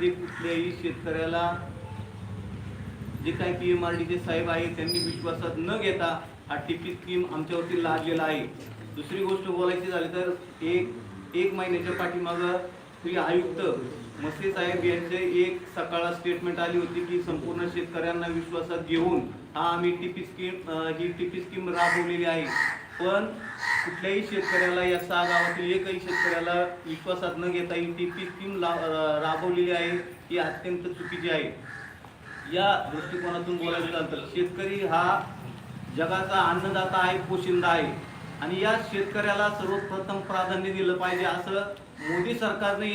मध्ये कुठल्याही शेतकऱ्याला जे काही पी एम आर डीचे साहेब आहे त्यांनी विश्वासात न घेता हा टिपी स्कीम आमच्यावरती लादलेला आहे. दुसरी गोष्ट बोलायची झाली तर एक एक महिन्याच्या पाठीमागं श्री आयुक्त मसे साहेब यांचे एक सकाळ स्टेटमेंट आली होती की संपूर्ण शेतकऱ्यांना विश्वासात घेऊन हा आम्ही टीपी स्कीम ही टीपी स्कीम राबवलेली आहे. पण कुठल्याही शेतकऱ्याला या सहा गावातील एकही शेतकऱ्याला विश्वासात न घेता ही टीपी स्कीम राबवलेली आहे ही अत्यंत चुकीची आहे. या दृष्टिकोनातून बोलायचं झालं तर शेतकरी हा जगाचा अन्नदाता आहे पोशिंदा आहे. आणि या शेतकऱ्याला सर्वप्रथम प्राधान्य दिलं पाहिजे असं मोदी सरकारने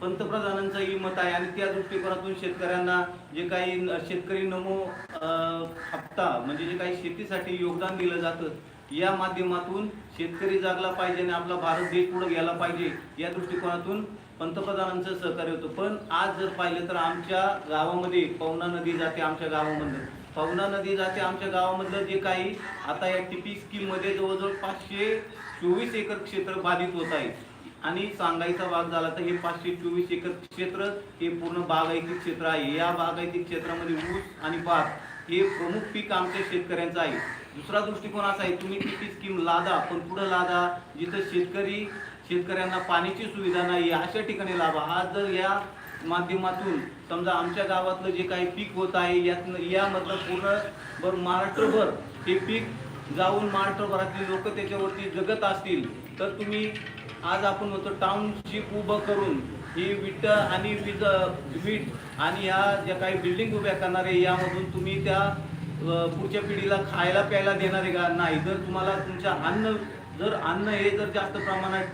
पंतप्रधानांचंही मत आहे. आणि त्या दृष्टिकोनातून शेतकऱ्यांना जे काही न- शेतकरी नमो अं, हप्ता म्हणजे जे काही शेतीसाठी योगदान दिलं जातं या माध्यमातून शेतकरी जागला पाहिजे आणि आपला भारत देश पुढे गेला पाहिजे या दृष्टिकोनातून पंतप्रधानांचं सहकार्य होतं. पण आज जर पाहिलं तर आमच्या गावामध्ये पवना नदी जाते आमच्या गावामध्ये. पवना नदी जाते आमच्या गावामधलं जे काही आता या टिपी स्कीममध्ये जवळजवळ पाचशे चोवीस एकर क्षेत्र बाधित होत आहे. आणि सांगायचा भाग झाला तर हे पाचशे चोवीस एकर क्षेत्र हे पूर्ण बागायती क्षेत्र आहे. या बागायती क्षेत्रामध्ये ऊस आणि भात हे प्रमुख पीक आमच्या शेतकऱ्यांचं आहे. दुसरा दृष्टिकोन असा आहे तुम्ही टिपी स्कीम लादा पण पुढे लादा जिथं शेतकरी शेतकऱ्यांना पाण्याची सुविधा नाही अशा ठिकाणी लावा. हा जर या माध्यमातून समजा आमच्या गावातलं जे काही पीक होत आहे यातनं यामधलं पूर्ण भर महाराष्ट्रभर हे पीक जाऊन महाराष्ट्रभरातली लोक त्याच्यावरती जगत असतील तर तुम्ही आज आपण म्हणतो टाउनशिप उभं करून ही विट आणि वीज वीट आणि ह्या ज्या काही बिल्डिंग उभ्या करणारे यामधून तुम्ही त्या पुढच्या पिढीला खायला प्यायला देणार आहे का? नाही जर तुम्हाला तुमच्या अन्न जर अन्न हे जर जास्त प्रमाणात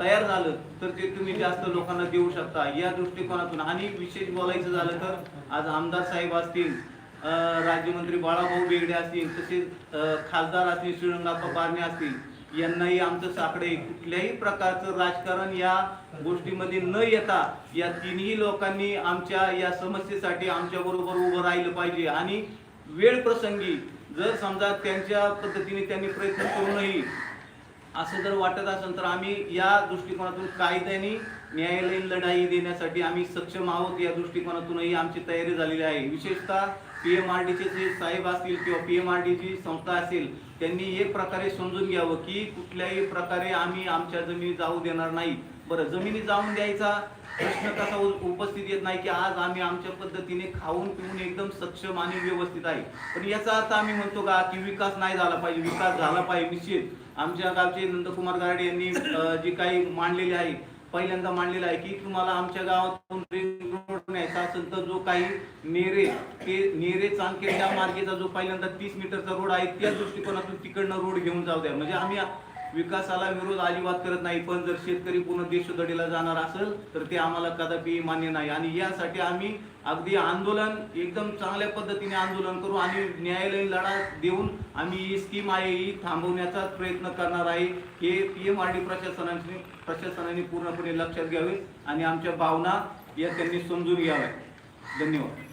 तयार झालं तर ते तुम्ही जास्त लोकांना देऊ शकता. या दृष्टिकोनातून आणि विशेष बोलायचं झालं तर आज आमदार साहेब असतील राज्यमंत्री बाळाभाऊ बेगडे असतील तसेच खासदार असतील श्रीरंगाप्पा बारणे असतील यांनाही आमचं साकडे कुठल्याही प्रकारचं राजकारण या गोष्टीमध्ये न येता या तिन्ही लोकांनी आमच्या या समस्येसाठी आमच्या बरोबर उभं राहिलं पाहिजे. आणि वेळ प्रसंगी जर समजा त्यांच्या पद्धतीने त्यांनी प्रयत्न करूनही असं जर वाटत असेल तर आम्ही या दृष्टिकोनातून कायद्याने न्यायालयीन लढाई देण्यासाठी आम्ही सक्षम आहोत या दृष्टिकोनातूनही आमची तयारी झालेली आहे. विशेषतः पी एम आर डीचे जे साहेब असतील किंवा पी एम आर डीची संस्था असेल त्यांनी एक प्रकारे समजून घ्यावं की कुठल्याही प्रकारे आम्ही आमच्या जमिनी जाऊ देणार नाही. बरं जमिनी जाऊन द्यायचा प्रश्न कसा उपस्थित येत नाही की आज आम्ही आमच्या पद्धतीने खाऊन पिऊन एकदम सक्षम आणि व्यवस्थित आहे. पण याचा अर्थ आम्ही म्हणतो का की विकास नाही झाला पाहिजे विकास झाला पाहिजे निश्चित. आमच्या गावचे नंदकुमार गारडे यांनी जे काही मांडलेले आहे पहिल्यांदा मांडलेलं आहे की तुम्हाला आमच्या गावातून रिंग रोड न्यायचा असेल तर जो काही नेरे ते नेरे चांदखेड त्या मार्गेचा जो पहिल्यांदा तीस मीटरचा रोड आहे त्या दृष्टिकोनातून तिकडनं रोड घेऊन जाऊ द्या. म्हणजे आम्ही विकासाला विरोध अजिबात करत नाही. पण जर शेतकरी पूर्ण देशोधडीला जाणार असेल तर ते आम्हाला कदापि मान्य नाही. आणि यासाठी आम्ही अगदी आंदोलन एकदम चांगल्या पद्धतीने आंदोलन करू आणि न्यायालयीन लढा देऊन आम्ही ही स्कीम आहे ही थांबवण्याचा प्रयत्न करणार आहे. हे पी एम आर डी प्रशासनाने प्रशासनाने पूर्णपणे लक्षात घ्यावे आणि आमच्या भावना या त्यांनी समजून घ्याव्या धन्यवाद.